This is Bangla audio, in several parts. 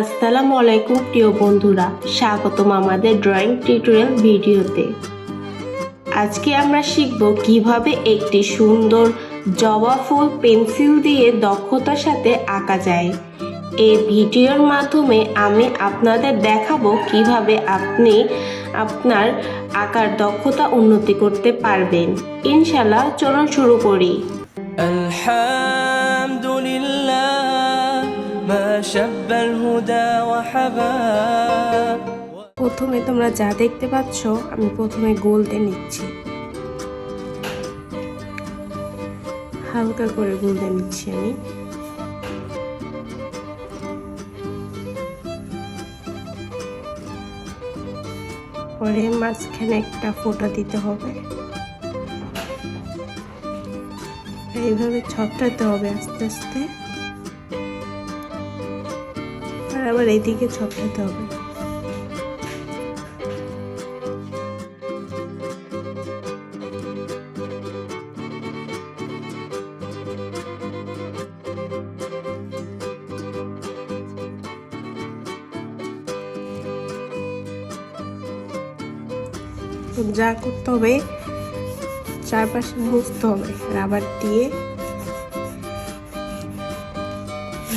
আসসালামু আলাইকুম, প্রিয় বন্ধুরা। স্বাগতম আমাদের ড্রয়িং টিউটোরিয়াল ভিডিওতে। আজকে আমরা শিখব কীভাবে একটি সুন্দর জবা ফুল পেন্সিল দিয়ে দক্ষতার সাথে আঁকা যায়। এই ভিডিওর মাধ্যমে আমি আপনাদের দেখাবো কীভাবে আপনি আপনার আঁকার দক্ষতা উন্নতি করতে পারবেন। ইনশাল্লাহ চলুন শুরু করি। شب الهدى وحبا প্রথমে তোমরা যা দেখতে পাচ্ছ আমি প্রথমে গোলতে নিচ্ছি হালকা করে গুলতে নিচ্ছি আমি পরে মাঝখানে একটা ফোঁটা দিতে হবে এইভাবে ছপটাতে হবে আস্তে আস্তে আবার এইদিকে ছপটাতে হবে। যা করতে হবে চারপাশে মুছতে হবে রাবার দিয়ে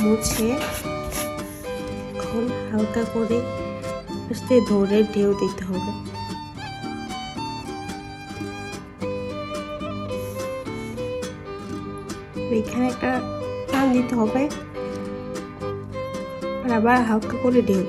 মুছে এখন হালকা করে আস্তে ধরে ঢেউ দিতে হবে। এখানে একটা টান দিতে হবে আর আবার হালকা করে ঢেউ।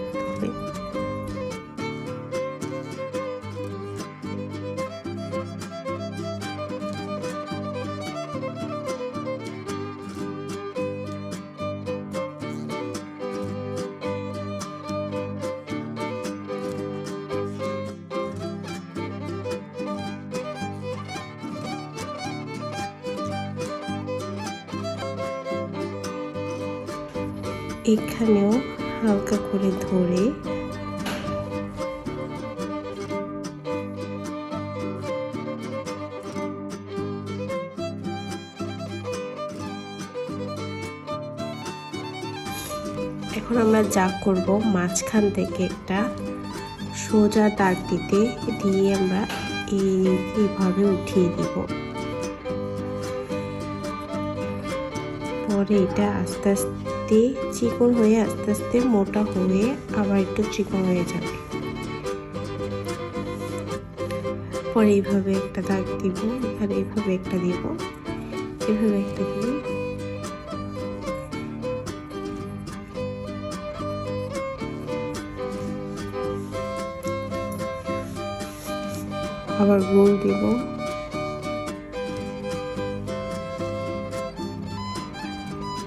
এখানেও হালকা করে ধরে। এখন আমরা যা করব, মাঝখান থেকে একটা সোজা দাগ দিতে, দিয়ে আমরা এই এইভাবে উঠিয়ে দিব। পরে এটা আস্তে আস্তে চিকন হয়ে, আস্তে আস্তে মোটা হয়ে আবার একটু চিকন হয়ে যাবে। পরে এইভাবে একটা দাগ দিব এখানে এইভাবে একটা দিব। এভাবে একটা দিব আবার গোল দিব।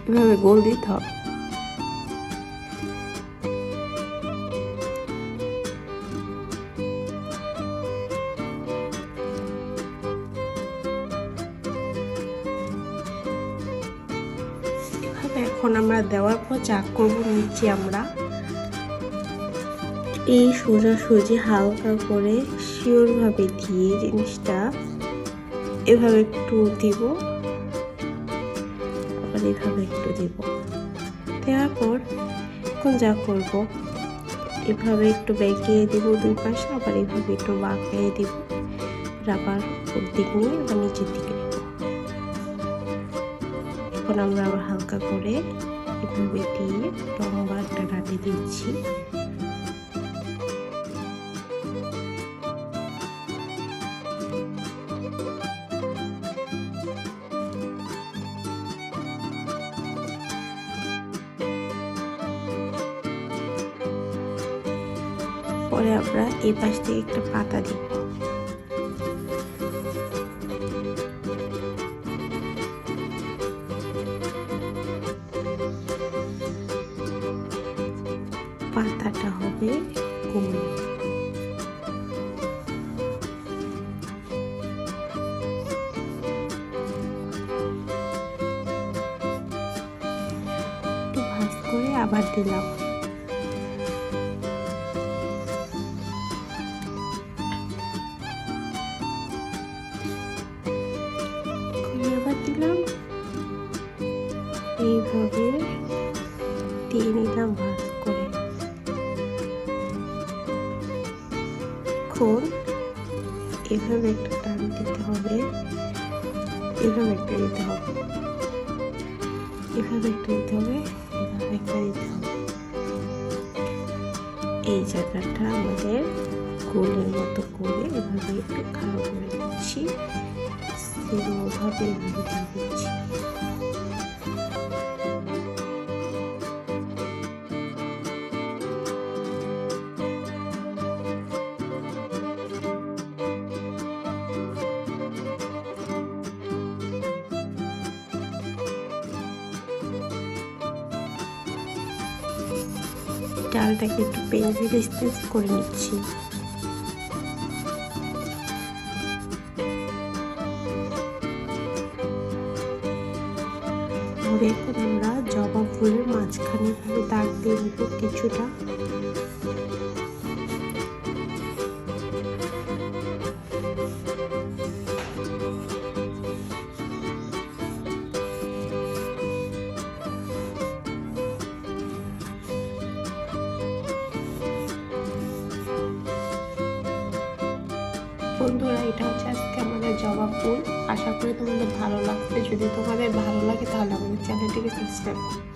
এভাবে গোল দিতে হবে। এখন আমরা দেওয়ার পর যা করব নিচে আমরা। এই সোজাসুজি হালকা করে শিওরভাবে দিয়ে জিনিসটা এভাবে একটু দিব। এভাবে একটু দেব। দেওয়ার পর এখন যা করব, এভাবে একটু বেঁকিয়ে দেবো দুই পাশে, আবার এভাবে একটু বাঁকিয়ে দেব রাবার উপর দিক নিয়ে আবার নিচের দিকে। এখন আমরা আবার হালকা করে এভাবে দিয়ে লম্বা একটা ডাটি দিচ্ছি। পরে আমরা এই পাশ থেকে একটা পাতা দিব পাতাটা হবে গোল একটু ভাজ করে আবার দিলাম। দিয়ে দিয়ে নিলাম ভাজ করে। এখন এভাবে একটা টান দিতে হবে। এভাবে একটা দিতে হবে। এভাবে একটা দিতে হবে, এভাবে একটা দিতে হবে। এই জায়গাটা আমাদের গোলের মতো করে এভাবে একটু খাওয়া করে দিচ্ছি সেরকমভাবে এভাবে দিচ্ছি। ডালটাকে একটু পেন্সিল স্কেচ করে নিচ্ছি। তাহলে আমরা জবা ফুলের মাঝখানে দাগ দিয়ে নেব কিছুটা। বন্ধুরা, এটা হচ্ছে আজকে আমাদের জবা ফুল। আশা করি তোমাদের ভালো লাগবে যদি তোমাদের ভালো লাগে তাহলে আমাদের চ্যানেলটিকে সাবস্ক্রাইব করো।